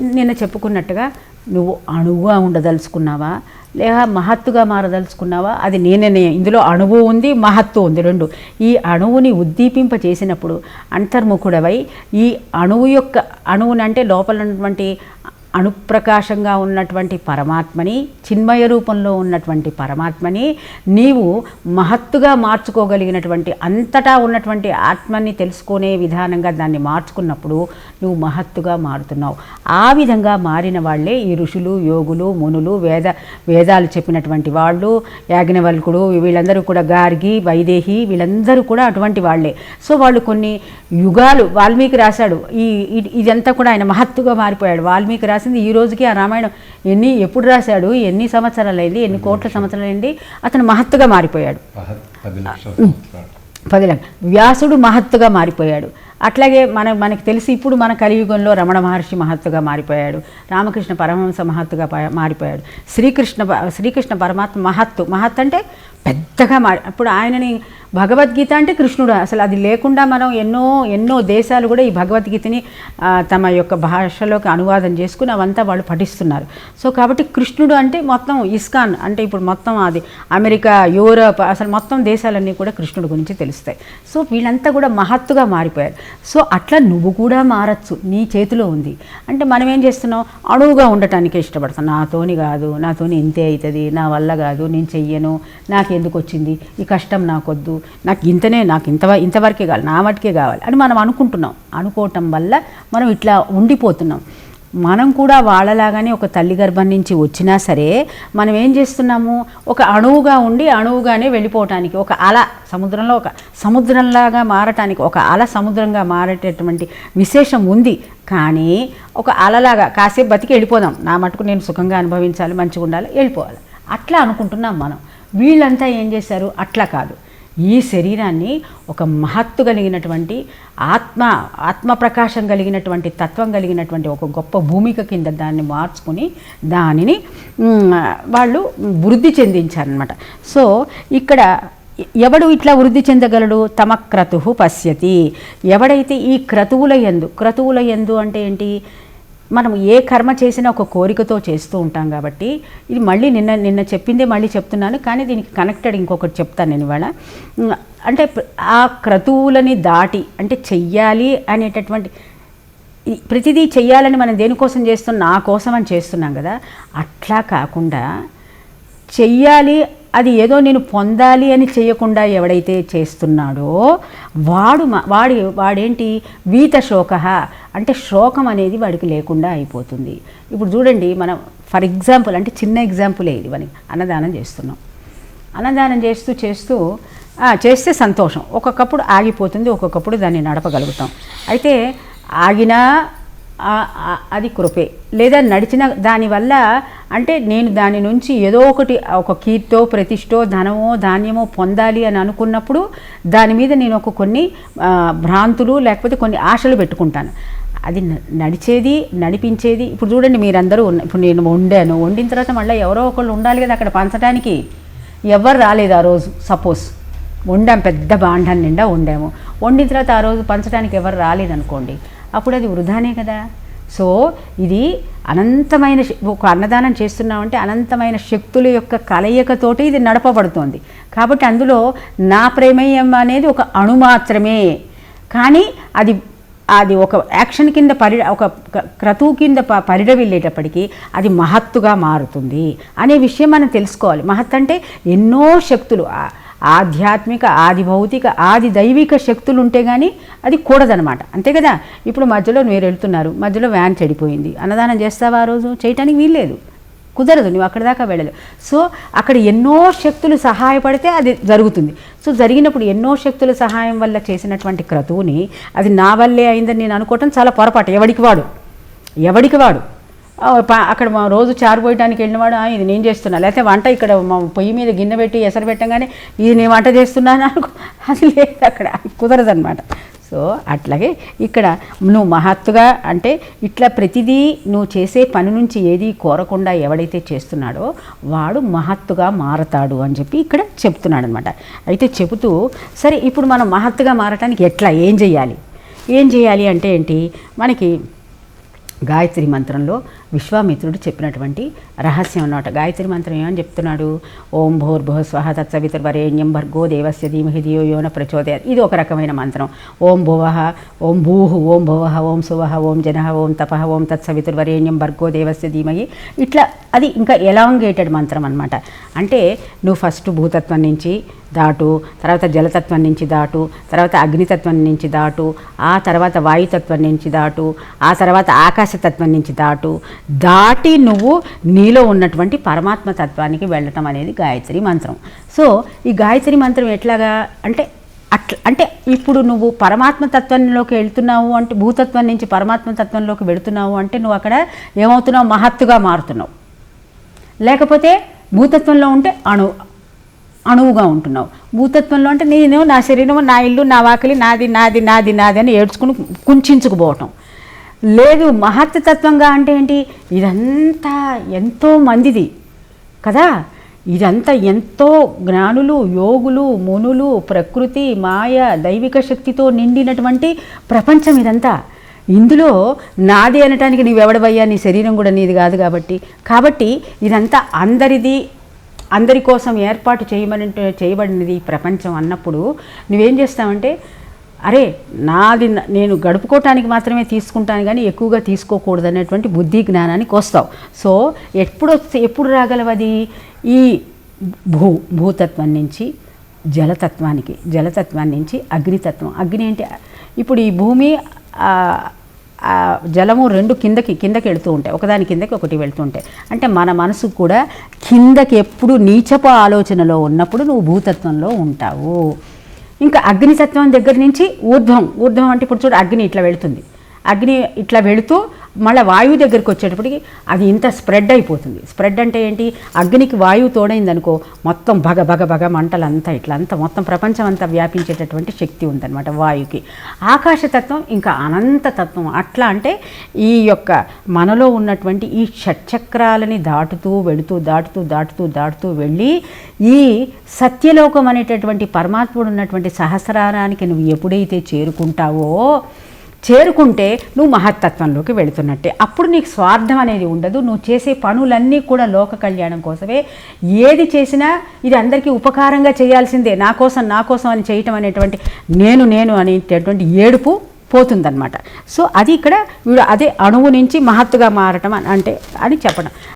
నిన్న చెప్పుకున్నట్టుగా నువ్వు అణువుగా ఉండదలుచుకున్నావా? లేక మహత్తుగా మారదలుచుకున్నావా? అది నేనే ఇందులో అణువు ఉంది మహత్తు ఉంది రెండు. ఈ అణువుని ఉద్దీపింప చేసినప్పుడు అంతర్ముఖుడవై ఈ అణువు యొక్క అణువునంటే లోపల ఉన్నటువంటి అణుప్రకాశంగా ఉన్నటువంటి పరమాత్మని చిన్మయ రూపంలో ఉన్నటువంటి పరమాత్మని నీవు మహత్తుగా మార్చుకోగలిగినటువంటి అంతటా ఉన్నటువంటి ఆత్మని తెలుసుకునే విధానంగా దాన్ని మార్చుకున్నప్పుడు నువ్వు మహత్తుగా మారుతున్నావు. ఆ విధంగా మారిన వాళ్ళే ఈ ఋషులు యోగులు మునులు వేద వేదాలు చెప్పినటువంటి వాళ్ళు యాజ్ఞవల్కుడు వీళ్ళందరూ కూడా గార్గి వైదేహి వీళ్ళందరూ కూడా అటువంటి వాళ్ళే. సో వాళ్ళు కొన్ని యుగాలు వాల్మీకి రాశాడు ఈ ఇ- ఇదంతా కూడా ఆయన మహత్తుగా మారిపోయాడు. వాల్మీకి రాసింది ఈ రోజుకి ఆ రామాయణం. ఎన్ని ఎప్పుడు రాశాడు ఎన్ని సంవత్సరాలు అయింది ఎన్ని కోట్ల సంవత్సరాలు అయింది అతను మహత్తుగా మారిపోయాడు. పది వ్యాసుడు మహత్తుగా మారిపోయాడు. అట్లాగే మన మనకి తెలిసి ఇప్పుడు మన కలియుగంలో రమణ మహర్షి మహత్తుగా మారిపోయాడు. రామకృష్ణ పరమహంస మహత్తుగా ప- మారిపోయాడు. శ్రీకృష్ణ శ్రీకృష్ణ పరమాత్మ మహత్తు. మహత్ అంటే పెద్దగా మారి ఇప్పుడు ఆయనని భగవద్గీత అంటే కృష్ణుడు. అసలు అది లేకుండా మనం ఎన్నో ఎన్నో దేశాలు కూడా ఈ భగవద్గీతని తమ యొక్క భాషలోకి అనువాదం చేసుకుని అవంతా వాళ్ళు పఠిస్తున్నారు. సో కాబట్టి కృష్ణుడు అంటే మొత్తం ఇస్కాన్ అంటే ఇప్పుడు మొత్తం అది అమెరికా యూరప్ అసలు మొత్తం దేశాలన్నీ కూడా కృష్ణుడి గురించి తెలుస్తాయి. సో వీళ్ళంతా కూడా మహత్తుగా మారిపోయారు. సో అట్లా నువ్వు కూడా మారచ్చు నీ చేతిలో ఉంది. అంటే మనం ఏం చేస్తున్నాం? అణువుగా ఉండటానికి ఇష్టపడతాం. నాతోని కాదు నాతోని ఇంతే అవుతుంది నా వల్ల కాదు నేను చెయ్యను నాకు ఎందుకు వచ్చింది? ఈ కష్టం నాకొద్దు నాకు ఇంతనే నాకు ఇంత ఇంతవరకే కావాలి నా మటుకే కావాలి అని మనం అనుకుంటున్నాం. అనుకోవటం వల్ల మనం ఇట్లా ఉండిపోతున్నాం. మనం కూడా వాళ్ళలాగానే ఒక తల్లి గర్భం నుంచి వచ్చినా సరే మనం ఏం చేస్తున్నాము? ఒక అణువుగా ఉండి అణువుగానే వెళ్ళిపోవటానికి ఒక అల సముద్రంలో ఒక సముద్రంలాగా మారటానికి ఒక అల సముద్రంగా మారేటటువంటి విశేషం ఉంది. కానీ ఒక అలలాగా కాసేపు బతికి వెళ్ళిపోదాం. నా మటుకు నేను సుఖంగా అనుభవించాలి మంచిగా ఉండాలి వెళ్ళిపోవాలి. అట్లా అనుకుంటున్నాం మనం. వీళ్ళంతా ఏం చేశారు? అట్లా కాదు. ఈ శరీరాన్ని ఒక మహత్తు కలిగినటువంటి ఆత్మ ఆత్మ ప్రకాశం కలిగినటువంటి తత్వం కలిగినటువంటి ఒక గొప్ప భూమిక కింద దాన్ని మార్చుకుని దానిని వాళ్ళు వృద్ధి చెందించారనమాట సో ఇక్కడ ఎవడు ఇట్లా వృద్ధి చెందగలడు? తమ క్రతు పశ్యతి. ఎవడైతే ఈ క్రతువుల ఎందు క్రతువుల ఎందు అంటే ఏంటి? మనం ఏ కర్మ చేసినా ఒక కోరికతో చేస్తూ ఉంటాం కాబట్టి ఇది మళ్ళీ నిన్న నిన్న చెప్పిందే మళ్ళీ చెప్తున్నాను కానీ దీనికి కనెక్టెడ్ ఇంకొకటి చెప్తాను నేను ఇవాళ. అంటే ఆ క్రతువులని దాటి అంటే చెయ్యాలి అనేటటువంటి ప్రతిదీ చెయ్యాలని మనం దేనికోసం చేస్తున్నాం? నా కోసం అని చేస్తున్నాం కదా. అట్లా కాకుండా చెయ్యాలి అది ఏదో నేను పొందాలి అని చేయకుండా ఎవడైతే చేస్తున్నాడో వాడు మ- వాడి వాడేంటి? వీత శోక అంటే శోకం అనేది వాడికి లేకుండా అయిపోతుంది. ఇప్పుడు చూడండి మనం ఫర్ ఎగ్జాంపుల్ అంటే చిన్న ఎగ్జాంపులే ఇది మనకి. అన్నదానం చేస్తున్నాం. అన్నదానం చేస్తూ చేస్తూ చేస్తే సంతోషం. ఒక్కొక్కప్పుడు ఆగిపోతుంది ఒక్కొక్కప్పుడు దాన్ని నడపగలుగుతాం. అయితే ఆగినా అది కృపే. లేదా నడిచిన దానివల్ల అంటే నేను దాని నుంచి ఏదో ఒకటి ఒక కీర్తో ప్రతిష్టో ధనమో ధాన్యమో పొందాలి అని అనుకున్నప్పుడు దాని మీద నేను ఒక కొన్ని భ్రాంతులు లేకపోతే కొన్ని ఆశలు పెట్టుకుంటాను. అది నడిచేది నడిపించేది. ఇప్పుడు చూడండి మీరందరూ ఇప్పుడు నేను వండాను. వండిన తర్వాత మళ్ళీ ఎవరో ఒకళ్ళు ఉండాలి కదా అక్కడ పంచడానికి ఎవరు రాలేదు ఆ రోజు సపోజ్. వండాం పెద్ద బాండం నిండా వండాము. వండిన తర్వాత ఆ రోజు పంచడానికి ఎవరు రాలేదనుకోండి. అప్పుడు అది వృధానే కదా. సో ఇది అనంతమైన ఒక అన్నదానం చేస్తున్నామంటే అనంతమైన శక్తుల యొక్క కలయికతోటి ఇది నడపబడుతోంది. కాబట్టి అందులో నా ప్రేమేయం అనేది ఒక అణు మాత్రమే. కానీ అది అది ఒక యాక్షన్ కింద పరి ఒక క్రతువు కింద ప పరిడవిల్లేటప్పటికీ అది మహత్తుగా మారుతుంది. అనే విషయం మనం తెలుసుకోవాలి. మహత్ అంటే ఎన్నో శక్తులు. ఆధ్యాత్మిక ఆది భౌతిక ఆది దైవిక శక్తులు ఉంటే కానీ అది కూడదనమాట. అంతే కదా? ఇప్పుడు మధ్యలో మీరు వెళ్తున్నారు మధ్యలో వ్యాన్ చెడిపోయింది అన్నదానం చేస్తావా ఆ రోజు? చేయటానికి వీల్లేదు. కుదరదు నువ్వు అక్కడ దాకా వెళ్ళలేవు. సో అక్కడ ఎన్నో శక్తులు సహాయపడితే అది జరుగుతుంది. సో జరిగినప్పుడు ఎన్నో శక్తుల సహాయం వల్ల చేసినటువంటి క్రతువుని అది నా వల్లే అయిందని నేను అనుకోవటం చాలా పొరపాటు. ఎవడికి వాడు? ఎవడికి వాడు? అక్కడ మా రోజు చారు పోయడానికి వెళ్ళినవాడు ఇది నేను చేస్తున్నా. లేకపోతే వంట ఇక్కడ మా పొయ్యి మీద గిన్నె పెట్టి ఎసరు పెట్టగానే ఇది నేను వంట చేస్తున్నాను అనుకో అది లేదు అక్కడ కుదరదనమాట సో అట్లాగే ఇక్కడ నువ్వు మహత్తుగా అంటే ఇట్లా ప్రతిదీ నువ్వు చేసే పని నుంచి ఏది కోరకుండా ఎవడైతే చేస్తున్నాడో వాడు మహత్తుగా మారతాడు అని చెప్పి ఇక్కడ చెప్తున్నాడు అనమాట అయితే చెబుతూ సరే ఇప్పుడు మనం మహత్తుగా మారటానికి ఎట్లా ఏం చేయాలి? ఏం చేయాలి అంటే ఏంటి? మనకి గాయత్రి మంత్రంలో విశ్వామిత్రుడు చెప్పినటువంటి రహస్యం అన్నమాట. గాయత్రి మంత్రం ఏమని చెప్తున్నాడు? ఓం భూర్భువ స్వహ తత్సవితుర్వరేణ్యం భర్గో దేవస్య ధీమహి ధియో యోన ప్రచోదయాత్. ఇది ఒక రకమైన మంత్రం. ఓం భువ ఓం భూః ఓం భువ ఓం సువహ ఓం జన ఓం తపః ఓం తత్సవితుర్వరేణ్యం భర్గో దేవస్య ధీమహి. ఇట్లా అది ఇంకా ఎలాంగేటెడ్ మంత్రం అనమాట అంటే నువ్వు ఫస్ట్ భూతత్వం నుంచి దాటు తర్వాత జలతత్వం నుంచి దాటు తర్వాత అగ్నితత్వం నుంచి దాటు ఆ తర్వాత వాయుతత్వం నుంచి దాటు ఆ తర్వాత ఆకాశతత్వం నుంచి దాటు దాటి నువ్వు నీలో ఉన్నటువంటి పరమాత్మ తత్వానికి వెళ్ళటం అనేది గాయత్రి మంత్రం. సో ఈ గాయత్రి మంత్రం ఎట్లాగా అంటే అట్లా అంటే ఇప్పుడు నువ్వు పరమాత్మ తత్వంలోకి వెళ్తున్నావు అంటే భూతత్వం నుంచి పరమాత్మ తత్వంలోకి వెళుతున్నావు అంటే నువ్వు అక్కడ ఏమవుతున్నావు? మహత్తుగా మారుతున్నావు. లేకపోతే భూతత్వంలో ఉంటే అణు అణువుగా ఉంటున్నావు. భూతత్వంలో అంటే నేను నా శరీరం నా ఇల్లు నా వాకిలి నాది నాది నాది నాది అని ఏడ్చుకుని కుంచుకుపోవటం లేదు మహత్తత్వంగా అంటే ఏంటి? ఇదంతా ఎంతో మందిది. కదా? ఇదంతా ఎంతో జ్ఞానులు యోగులు మునులు ప్రకృతి మాయ దైవిక శక్తితో నిండినటువంటి ప్రపంచం ఇదంతా. ఇందులో నాది అనటానికి నీవెవడవయ్యా నీ శరీరం కూడా నీది కాదు కాబట్టి. కాబట్టి ఇదంతా అందరిది అందరి కోసం ఏర్పాటు చేయమని చేయబడినది ఈ ప్రపంచం అన్నప్పుడు నువ్వేం చేస్తావంటే అరే నాది న- నేను గడుపుకోవటానికి మాత్రమే తీసుకుంటాను కానీ ఎక్కువగా తీసుకోకూడదు అనేటువంటి బుద్ధి జ్ఞానానికి వస్తావు సో ఎప్పుడు వస్తే ఎప్పుడు రాగలవది ఈ భూ భూతత్వం నుంచి జలతత్వానికి జలతత్వం నుంచి అగ్నితత్వం. అగ్ని అంటే ఇప్పుడు ఈ భూమి జలము రెండు కిందకి కిందకి వెళుతూ ఉంటాయి. ఒకదాని కిందకి ఒకటి వెళుతూ ఉంటాయి. అంటే మన మనసు కూడా కిందకి ఎప్పుడు నీచపు ఆలోచనలో ఉన్నప్పుడు నువ్వు భూతత్వంలో ఉంటావు. ఇంకా అగ్నితత్వం దగ్గర నుంచి ఊర్ధ్వం. ఊర్ధ్వం అంటే ఇప్పుడు చూడు అగ్ని ఇట్లా వెళుతుంది. అగ్ని ఇట్లా వెళుతూ మళ్ళీ వాయువు దగ్గరికి వచ్చేటప్పటికి అది ఇంత స్ప్రెడ్ అయిపోతుంది. స్ప్రెడ్ అంటే ఏంటి? అగ్నికి వాయువు తోడైందనుకో మొత్తం భగ భగ భగ మంటలంతా ఇట్లా అంతా మొత్తం ప్రపంచం అంతా వ్యాపించేటటువంటి శక్తి ఉందన్నమాట వాయువుకి ఆకాశతత్వం ఇంకా అనంతతత్వం అట్లా అంటే ఈ యొక్క మనలో ఉన్నటువంటి ఈ షట్చక్రాలని దాటుతూ వెళుతూ దాటుతూ దాటుతూ దాటుతూ వెళ్ళి ఈ సత్యలోకం అనేటటువంటి పరమాత్ముడు ఉన్నటువంటి సహస్రానికి నువ్వు ఎప్పుడైతే చేరుకుంటావో చేరుకుంటే నువ్వు మహత్తత్వంలోకి వెళుతున్నట్టే. అప్పుడు నీకు స్వార్థం అనేది ఉండదు. నువ్వు చేసే పనులన్నీ కూడా లోక కళ్యాణం కోసమే. ఏది చేసినా ఇది అందరికీ ఉపకారంగా చేయాల్సిందే. నా కోసం నా కోసం అని చేయటం అనేటువంటి నేను నేను అనేటటువంటి ఏడుపు పోతుందన్నమాట. సో అది ఇక్కడ వీడు అదే అణువు నుంచి మహత్తుగా మారటం అని అంటే అని చెప్పడం.